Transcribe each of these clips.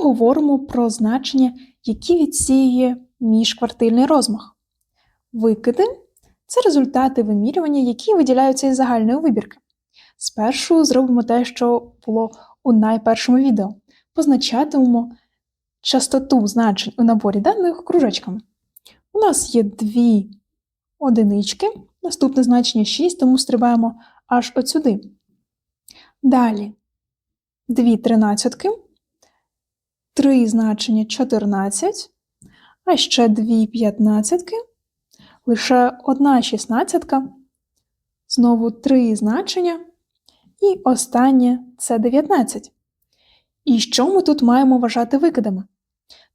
поговоримо про значення, які відсіює міжквартильний розмах. Викиди це результати вимірювання, які виділяються із загальної вибірки. Спершу зробимо те, що було у найпершому відео. Позначатимемо частоту значень у наборі даних кружечками. У нас є дві одинички, наступне значення 6, тому стрибаємо аж от сюди. Далі дві тринадцятки, три значення 14, а ще дві п'ятнадцятки, лише одна шістнадцятка, знову три значення, і останнє це 19. І що ми тут маємо вважати викидами?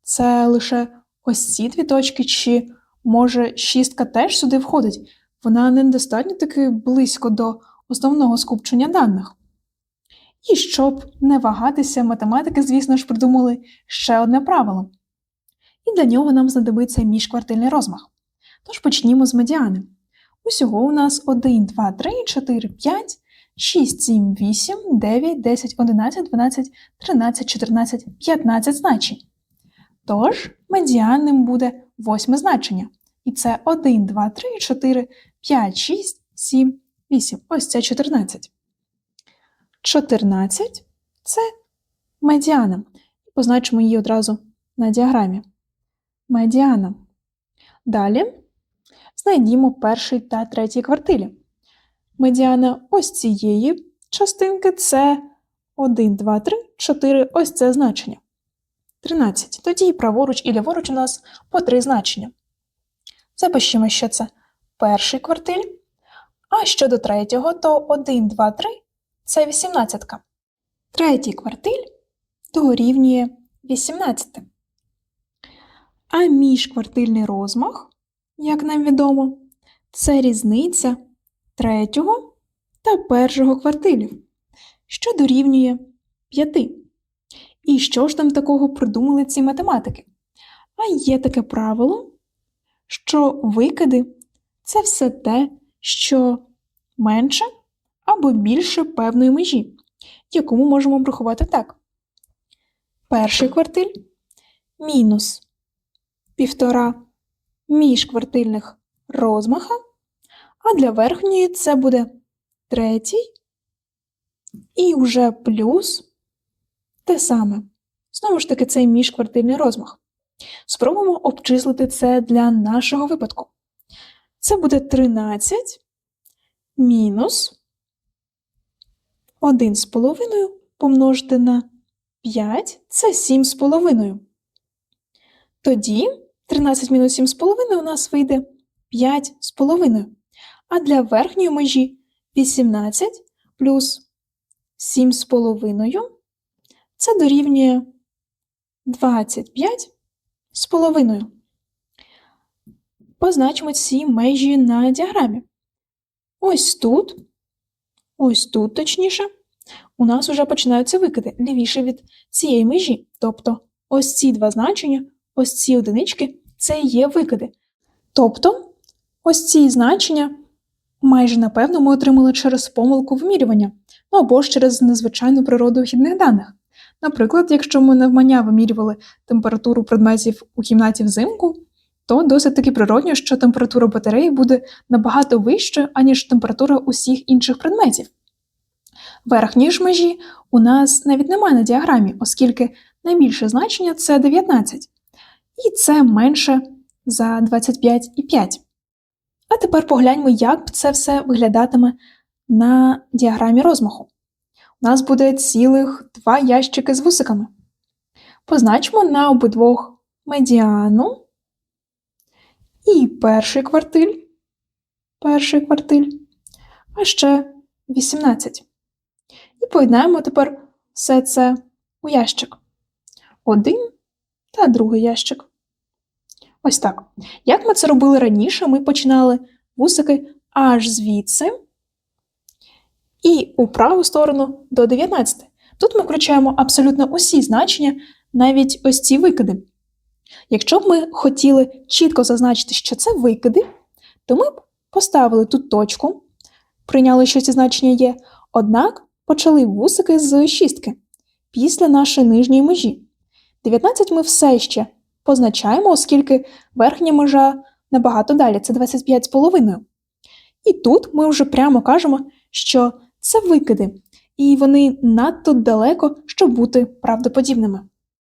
Це лише ось ці дві точки, чи може шістка теж сюди входить? Вона недостатньо таки близько до основного скупчення даних. І щоб не вагатися, математики, звісно ж, придумали ще одне правило. І для нього нам знадобиться міжквартильний розмах. Тож почнімо з медіани. Усього у нас 1, 2, 3, 4, 5, 6, 7, 8, 9, 10, 11, 12, 13, 14, 15 значень. Тож медіанним буде восьме значення. І це 1, 2, 3, 4, 5, 6, 7, 8. Ось це 14. 14 це медіана. Позначимо її одразу на діаграмі. Медіана. Далі знайдімо перший та третій квартилі. Медіана ось цієї частинки це 1, 2, 3, 4, ось це значення. 13. Тоді праворуч і ліворуч у нас по три значення. Запишімо, що це перший квартиль. А щодо третього, то 1, 2, 3 це 18. Третій квартиль дорівнює 18. А міжквартильний розмах, як нам відомо, це різниця третього та першого квартилів, що дорівнює 5. І що ж там такого придумали ці математики? А є таке правило, що викиди це все те, що менше або більше певної межі, яку ми можемо обрахувати так. Перший квартиль мінус півтора міжквартильних розмаха, а для верхньої це буде третій і вже плюс те саме. Знову ж таки, цей міжквартильний розмах. Спробуємо обчислити це для нашого випадку. Це буде 13 мінус 1,5 помножити на 5 це 7,5. Тоді 13 мінус 7,5 у нас вийде 5,5. А для верхньої межі 18 плюс 7,5 це дорівнює 25 з половиною. Позначимо ці межі на діаграмі. Ось тут, ось тут, точніше, у нас вже починаються викиди лівіше від цієї межі. Тобто ось ці два значення, ось ці одинички це є викиди. Тобто, ось ці значення майже напевно ми отримали через помилку вимірювання, ну або ж через незвичайну природу вхідних даних. Наприклад, якщо ми навмання вимірювали температуру предметів у кімнаті взимку, то досить таки природньо, що температура батареї буде набагато вищою, аніж температура усіх інших предметів. Верхньої ж межі у нас навіть немає на діаграмі, оскільки найбільше значення це 19, і це менше за 25,5. А тепер погляньмо, як це все виглядатиме на діаграмі розмаху. У нас буде цілих два ящики з вусиками. Позначимо на обидвох медіану і перший квартиль, перший квартиль, а ще 18. І поєднаємо тепер все це у ящик. Один та другий ящик. Ось так. Як ми це робили раніше, ми починали вусики аж звідси і у праву сторону до 19. Тут ми включаємо абсолютно усі значення, навіть ось ці викиди. Якщо б ми хотіли чітко зазначити, що це викиди, то ми б поставили тут точку, прийняли, що ці значення є, однак почали вусики з шістки після нашої нижньої межі. 19 ми все ще позначаємо, оскільки верхня межа набагато далі це 25,5. І тут ми вже прямо кажемо, що це викиди, і вони надто далеко, щоб бути правдоподібними.